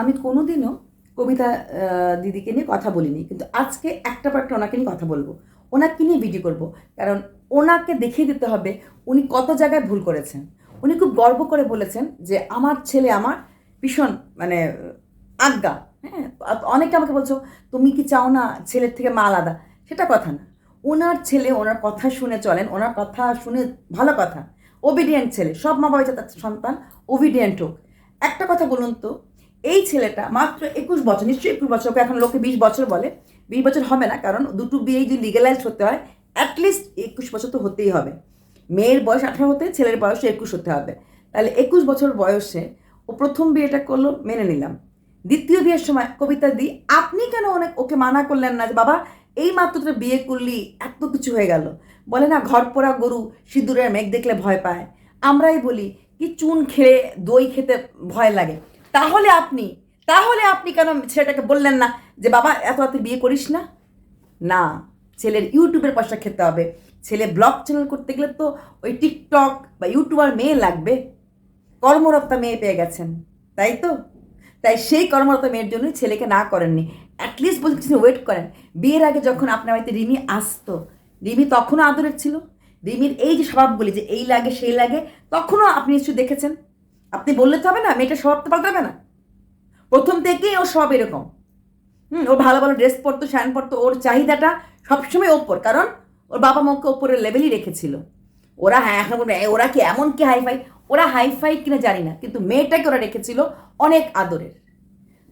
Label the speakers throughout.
Speaker 1: আমি কোনোদিনও কবিতা দিদিকে নিয়ে কথা বলিনি। কিন্তু আজকে একটা পার্টটা ওনাকে নিয়ে কথা বলব। ওনাকে নিয়ে ভিডিও করব। কারণ ওনাকে দেখিয়ে দিতে হবে উনি কত জায়গায় ভুল করেছেন। উনি খুব গর্ব করে বলেছেন যে, আমার ছেলে আমার ভীষণ মানে আজ্ঞা। হ্যাঁ? অনেকে আমাকে বলছো, তুমি কি চাও না ছেলের থেকে মা আলাদা? সেটা কথা না। ওনার ছেলে ওনার কথা শুনে চলেন। ওনার কথা শুনে ভালো কথা। ওবিডিয়েন্ট ছেলে। সব মা বাবা তার সন্তান ওবিডিয়েন্ট হোক। একটা কথা বলুন তো এই ছেলেটা মাত্র একুশ বছর, নিশ্চয়ই একুশ বছর এখন লোকে বিশ বছর বলে, বিশ বছর হবে না, কারণ দুটো বিয়ে যদি লিগালাইজ হতে হয় অ্যাটলিস্ট একুশ বছর তো হতেই হবে। মেয়ের বয়স আঠারো হতে, ছেলের বয়স একুশ হতে হবে। তাহলে একুশ বছর বয়সে ও প্রথম বিয়েটা করল, মেনে নিলাম। দ্বিতীয় বিয়ের সময় কবিতা দি, আপনি কেন অনেক ওকে মানা করলেন না যে, বাবা, এই মাত্র তোর বিয়ে করলি, এত কিছু হয়ে গেল। বলে, না, ঘর পোড়া গরু, সিঁদুরের মেঘ দেখলে ভয় পায়। আমরাই বলি, কি চুন খেয়ে দই খেতে ভয় লাগে? তাহলে আপনি তাহলে আপনি কেন ছেলেটাকে বললেন না যে, বাবা, এত রাতে বিয়ে করিস না? না, ছেলের ইউটিউবের পয়সা খেতে হবে। ছেলে ব্লগ চ্যানেল করতে গেলে তো ওই টিকটক বা ইউটিউবার মেয়ে লাগবে। কর্মরতা মেয়ে পেয়ে গেছেন, তাই তো? তাই সেই কর্মরত মেয়ের জন্যই ছেলেকে না করেননি। অ্যাটলিস্ট বলছি কিছু ওয়েট করেন। বিয়ের আগে যখন আপনার বাড়িতে রিমি আসতো, রিমি তখনও আদরের ছিল। রিমির এই যে স্বভাবগুলি যে, এই লাগে, সেই লাগে, তখনও আপনি নিশ্চয়ই দেখেছেন। আপনি বললে তো হবে না মেয়েটা স্বভাব তো পাল্টাবে না। প্রথম থেকেই ওর সব এরকম। হুম ও ভালো ভালো ড্রেস পরতো শ্যান পরতো ওর চাহিদাটা সবসময় ওপর কারণ ওর বাবা মাকে ওপরের লেভেলই রেখেছিল। ওরা হ্যাঁ এখন বলবে, "এ, ওরা কি এমন কি হাইফাই ওরা হাইফাই কিনা জানি না কিন্তু মেয়েটাকে ওরা রেখেছিল অনেক আদরের।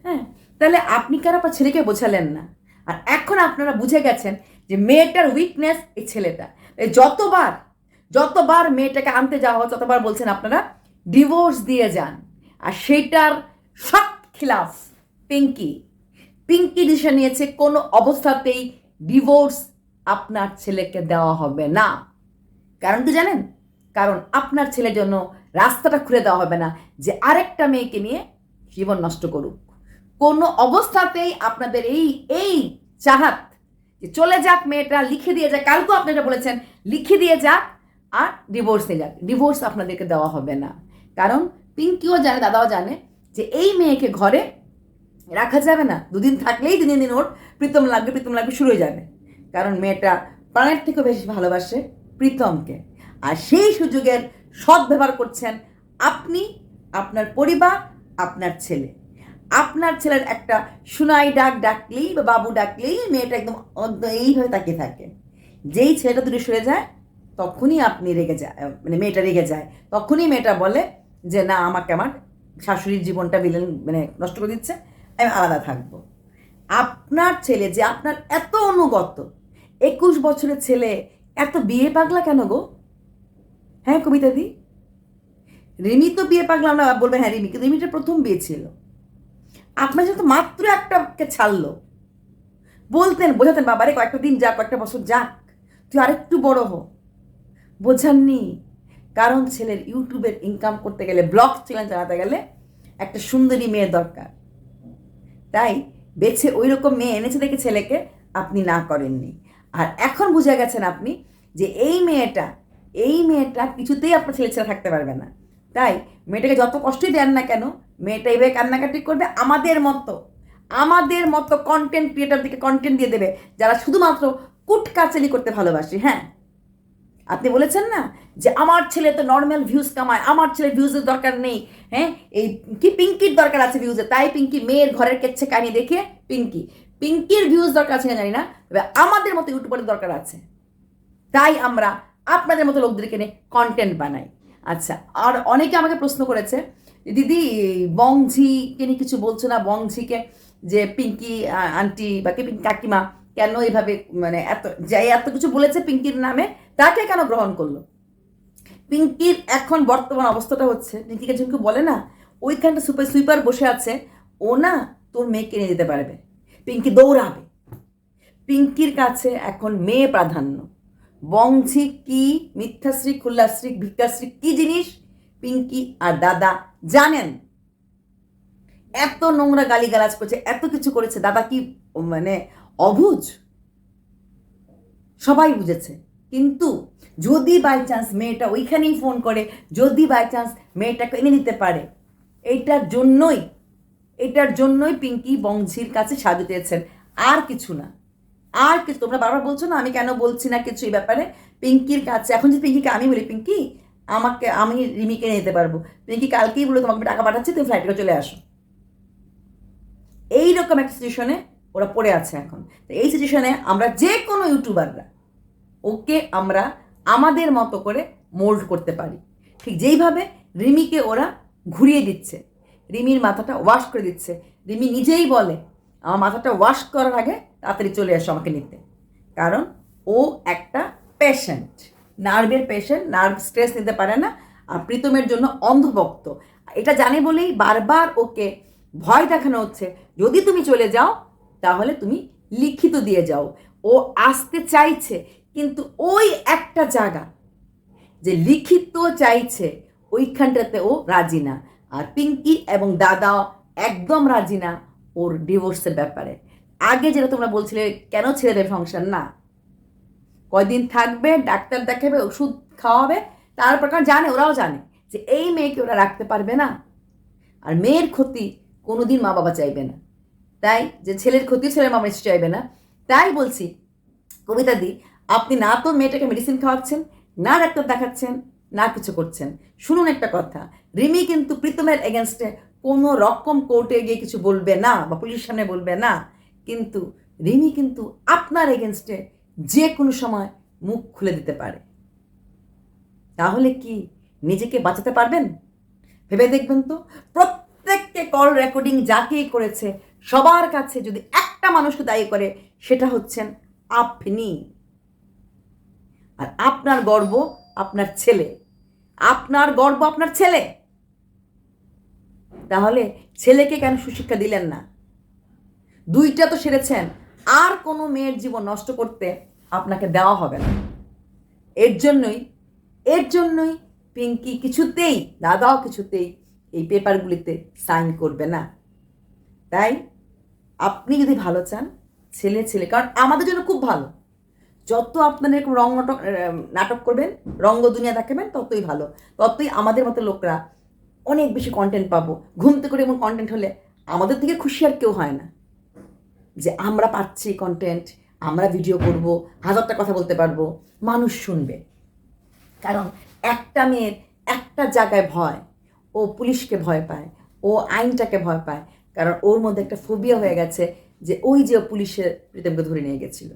Speaker 1: হ্যাঁ তাহলে আপনি কেন আপনার ছেলেকে বোঝালেন না? আর এখন আপনারা বুঝে গেছেন যে মেয়েটার উইকনেস এই ছেলেটা। যতবার যতবার মেয়েটাকে আনতে যাওয়া হয় ততবার বলছেন আপনারা ডিভোর্স দিয়ে যান। আর সেইটার সব খিলাফ পিঙ্কি। পিঙ্কি ডিসিশন নিয়েছে, কোনো অবস্থাতেই ডিভোর্স আপনার ছেলেকে দেওয়া হবে না। কারণ কি জানেন? কারণ আপনার ছেলের জন্য রাস্তাটা খুলে দেওয়া হবে না যে আরেকটা মেয়েকে নিয়ে জীবন নষ্ট করুক। কোনো অবস্থাতেই আপনাদের এই এই চাহাত চলে যাক মেয়েটা, লিখে দিয়ে যাক। কালকেও আপনারা বলেছেন, লিখে দিয়ে যাক আর ডিভোর্স যাক ডিভোর্স আপনাদেরকে দেওয়া হবে না। কারণ পিঙ্কিও জানে, দাদাও জানে যে এই মেয়েকে ঘরে রাখা যাবে না। দুদিন থাকলেই দিনে দিন ওর প্রীতম লাগবে প্রীতম লাগবে, শুরু হয়ে যাবে। কারণ মেয়েটা প্রাণের থেকেও বেশি ভালোবাসে প্রীতমকে। আর সেই সুযোগের সৎ সদ্ব্যবহার করছেন আপনি, আপনার পরিবার, আপনার ছেলে। আপনার ছেলের একটা সুনাই ডাক ডাকলেই বা বাবু ডাকলেই মেয়েটা একদম এইভাবে তাকিয়ে থাকে। যেই ছেলেটা দূরে সরে যায় তখনই আপনি রেগে যায় মানে মেয়েটা রেগে যায়। তখনই মেয়েটা বলে যে, না, আমাকে আমার শাশুড়ির জীবনটা বিলেন মানে নষ্ট করে দিচ্ছে, আমি আলাদা থাকব। আপনার ছেলে যে আপনার এত অনুগত, একুশ বছরের ছেলে, এত বিয়ে পাগলা কেন গো? হ্যাঁ কবিতা দি? রিমি তো বিয়ে পাগলা, আমরা বলবেন হ্যাঁ রিমি, কিন্তু রিমিটা প্রথম বিয়ে ছিল। আপনার সাথে মাত্র একটাকে ছাড়লো। বলতেন, বোঝাতেন, বাবারে, কয়েকটা দিন যাক, কয়েকটা বছর যাক, তুই আরেকটু বড় হ। বোঝাননি। কারণ ছেলের ইউটিউবের ইনকাম করতে গেলে ব্লগ চ্যানেল চালাতে গেলে একটা সুন্দরী মেয়ে দরকার। তাই বেছে ওই রকম মেয়ে এনেছে দেখে ছেলেকে আপনি না করেননি। আর এখন বুঝে গেছেন আপনি যে এই মেয়েটা এই মেয়েটা কিছুতেই আপনার ছেলে ছেলে থাকতে পারবে না। তাই মেয়েটাকে যত কষ্টই দেন না কেন, মেয়েটা এইভাবে কান্নাকাটি করবে আমাদের মতো আমাদের মতো কন্টেন্ট ক্রিয়েটারদেরকে কন্টেন্ট দিয়ে দেবে, যারা শুধুমাত্র কুটকাচালি করতে ভালোবাসে হ্যাঁ? আপনি বলেছেন না যে আমার ছেলে তো নর্মাল ভিউজ কামায়, আমার ছেলে ভিউজের দরকার নেই হ্যাঁ? এই কি পিঙ্কির দরকার আছে ভিউজে তাই পিঙ্কি মেয়ের ঘরের কেচ্ছে কাহিনী দেখে পিঙ্কি পিঙ্কির ভিউজ দরকার আছে জানি না, তবে আমাদের মতো ইউটিউবারের দরকার আছে। তাই আমরা আপনাদের মতো লোকদেরকে নিয়ে কন্টেন্ট বানাই। আচ্ছা আর অনেকে আমাকে প্রশ্ন করেছে, দিদি বংঝিকে নিয়ে কিছু বলছো না? বংঝিকে যে পিঙ্কি আন্টি বা কি পিঙ্কি কাকিমা কেন এভাবে মানে এত যাই এত কিছু বলেছে পিঙ্কির নামে? তাকে কেন গ্রহণ করল? পিঙ্কির এখন বর্তমান অবস্থাটা হচ্ছে পিঙ্কিকে ঝুমকে বলে না, ওইখানটা সুপার সুইপার বসে আছে, ও না তোর মেয়েকে নিয়ে যেতে পারবে, পিঙ্কি দৌড়াবে। পিঙ্কির কাছে এখন মেয়ে প্রাধান্য। বংশী কি, মিথ্যাশ্রী, খুল্লাশ্রী, ভিক্ষাশ্রী, কি জিনিস? পিঙ্কি আর দাদা জানেন। এত নোংরা গালিগালাজ করছে, এত কিছু করেছে, দাদা কি মানে অবুঝ সবাই বুঝেছে। কিন্তু যদি বাই চান্স মেয়েটা ওইখানেই ফোন করে, যদি বাই চান্স মেয়েটাকে এনে দিতে পারে এইটার জন্যই, এটার জন্যই পিঙ্কি বংশীর কাছে সাজু চেয়েছেন আর কিছু না। আর কিছু, তোমরা বারবার বলছো না, আমি কেন বলছি না কিছু এই ব্যাপারে? পিঙ্কির কাছে, এখন যদি পিঙ্কিকে আমি বলি, পিঙ্কি, আমাকে, আমি রিমিকে নিয়ে যেতে পারব। পিঙ্কি কালকেই বলে তোমাকে টাকা পাঠাচ্ছি, তুমি ফ্লাইটে চলে আসো। এইরকম একটা সিচুয়েশনে ওরা পড়ে আছে এখন। এই সিচুয়েশনে আমরা যে কোনো ইউটিউবাররা ওকে আমরা আমাদের মতো করে মোল্ড করতে পারি। ঠিক যেইভাবে রিমিকে ওরা ঘুরিয়ে দিচ্ছে, রিমির মাথাটা ওয়াশ করে দিচ্ছে, রিমি নিজেই বলে, আমার মাথাটা ওয়াশ করার আগে তাড়াতাড়ি চলে আসো আমাকে নিতে। কারণ ও একটা পেশেন্ট নার্ভের পেশেন্ট নার্ভ স্ট্রেস নিতে পারে না, আর প্রীতমের জন্য অন্ধভক্ত। এটা জানে বলেই বারবার ওকে ভয় দেখানো হচ্ছে, যদি তুমি চলে যাও, তাহলে তুমি লিখিত দিয়ে যাও। ও আসতে চাইছে কিন্তু ওই একটা জায়গা যে লিখিত চাইছে, ওইখানটাতে ও রাজি না। আর পিঙ্কি এবং দাদা একদম রাজি না ওর ডিভোর্সের ব্যাপারে। আগে যেটা তোমরা বলছিলে, কেন ছেড়ে দেবে সংসার? না। কয়দিন থাকবে, ডাক্তার দেখাবে, ওষুধ খাওয়াবে, তারপর কারণ জানে, ওরাও জানে যে এই মেয়েকে ওরা রাখতে পারবে না। আর মেয়ের ক্ষতি কোনোদিন মা বাবা চাইবে না। তাই যে ছেলের ক্ষতি, ছেলের মা চাইবে না। তাই বলছি কবিতা দি আপনি না তো মেয়েটাকে মেডিসিন খাওয়াচ্ছেন, না ডাক্তার দেখাচ্ছেন, না কিছু করছেন। শুনুন একটা কথা, রিমি কিন্তু প্রীতমের এগেনস্টে কোনো রকম কোর্টে গিয়ে কিছু বলবে না বা পুলিশের সামনে বলবে না। কিন্তু রিমি কিন্তু আপনার এগেনস্টে যে কোনো সময় মুখ খুলে দিতে পারে। তাহলে কি নিজেকে বাঁচাতে পারবেন? ভেবে দেখবেন তো, প্রত্যেককে কল রেকর্ডিং যাকেই করেছে, সবার কাছে যদি একটা মানুষকে দায়ী করে, সেটা হচ্ছেন আপনি। আর আপনার গর্ব আপনার ছেলে। আপনার গর্ব আপনার ছেলে। তাহলে ছেলেকে কেন সুশিক্ষা দিলেন না? দুইটা তো সেরেছেন। আর কোনো মেয়ের জীবন নষ্ট করতে আপনাকে দেওয়া হবে না। এর জন্যই এর জন্যই পিঙ্কি কিছুতেই, দাদাও কিছুতেই এই পেপারগুলিতে সাইন করবে না। তাই আপনি যদি ভালো চান, ছেলে ছেলে, কারণ আমাদের জন্য খুব ভালো। যত আপনারা এরকম রং নাটক নাটক করবেন, রঙ্গ দুনিয়া দেখাবেন, ততই ভালো। ততই আমাদের মতো লোকরা অনেক বেশি কন্টেন্ট পাবো। ঘুমতে করে এমন কন্টেন্ট হলে আমাদের থেকে খুশি আর কেউ হয় না। যে আমরা পাচ্ছি কন্টেন্ট আমরা ভিডিও করব, হাজারটা কথা বলতে পারব, মানুষ শুনবে। কারণ একটা মেয়ের একটা জায়গায় ভয়, ও পুলিশকে ভয় পায়, ও আইনটাকে ভয় পায়, কারণ ওর মধ্যে একটা ফোবিয়া হয়ে গেছে যে ওই যে পুলিশের প্রীতমকে ধরে নিয়ে গেছিল।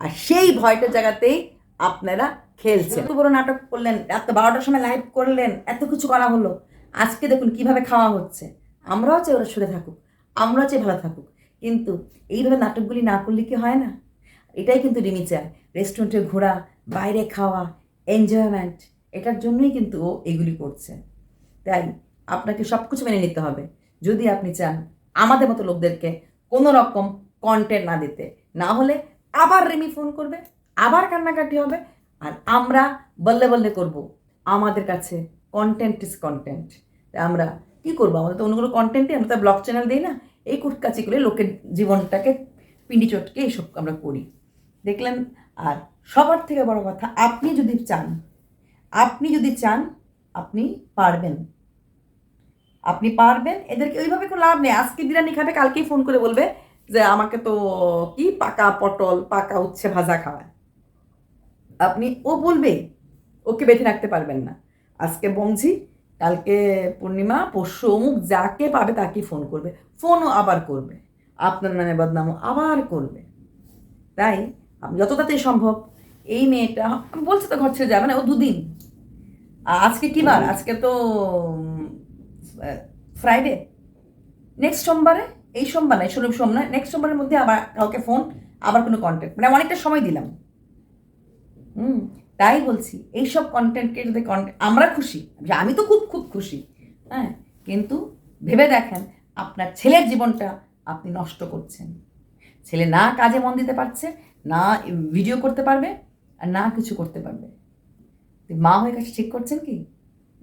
Speaker 1: আর সেই ভয়টার জায়গাতেই আপনারা খেলছেন। এত বড় নাটক করলেন, এত বারোটার সময় লাইভ করলেন, এত কিছু করা হলো। আজকে দেখুন কীভাবে খাওয়া হচ্ছে। আমরাও চাই ওরা সরে থাকুক, আমরাও চাই ভালো থাকুক। কিন্তু এইভাবে নাটকগুলি না করলে কি হয় না? এটাই কিন্তু রিমি চায় রেস্টুরেন্টে ঘোরা, বাইরে খাওয়া এনজয়মেন্ট এটার জন্যই কিন্তু ও এগুলি করছে। তাই আপনাকে সব কিছু মেনে নিতে হবে। যদি আপনি চান আমাদের মতো লোকদেরকে কোনো রকম কন্টেন্ট না দিতে, না হলে আবার রেমি ফোন করবে, আবার কান্নাকাটি হবে, আর আমরা বললে বললে করব, আমাদের কাছে কন্টেন্ট ইজ কন্টেন্ট আমরা কি করব? আমাদের তো অন্য কোনো কন্টেন্টই আমরা তো ব্লগ চ্যানেল দিই না, এই কুটকাচি করে লোকের জীবনটাকে পিন্ডি চটকে এইসব আমরা করি। দেখলেন? আর সবার থেকে বড় কথা, আপনি যদি চান, আপনি যদি চান, আপনি পারবেন। আপনি পারবেন, এদেরকে ওইভাবে কোনো লাভ নেই। আজকে বিরিয়ানি খাবে, কালকেই ফোন করে বলবে যে আমাকে তো কি পাকা পটল পাকা উচ্ছে ভাজা খাওয়ায়। আপনি ও বলবে ওকে বেঁধে রাখতে পারবেন না। আজকে বংশী কালকে পূর্ণিমা পরশু অমুক যাকে পাবে তাকেই ফোন করবে। ফোনও আবার করবে। আপনার নামে বদনামও আবার করবে। তাই আমি যত তাড়াতাড়ি সম্ভব এই মেয়েটা আমি বলছি তো ঘর ছেড়ে যাবে না ও দুদিন। আজকে কি বার? আজকে তো ফ্রাইডে নেক্সট সোমবারে? এই সোমবার নয় ষোলো সোমবার নেক্সট সোমবারের মধ্যে আবার কাউকে ফোন আবার কোনো কন্টেন্ট মানে অনেকটা সময় দিলাম। হুম, তাই বলছি এইসব কন্টেন্টকে যদি কন্টেন্ট আমরা খুশি যে আমি তো খুব খুব খুশি হ্যাঁ কিন্তু ভেবে দেখেন, আপনার ছেলের জীবনটা আপনি নষ্ট করছেন। ছেলে না কাজে মন দিতে পারছে, না ভিডিও করতে পারবে, আর না কিছু করতে পারবে। মা হয়ে কাছে ঠিক করছেন কি?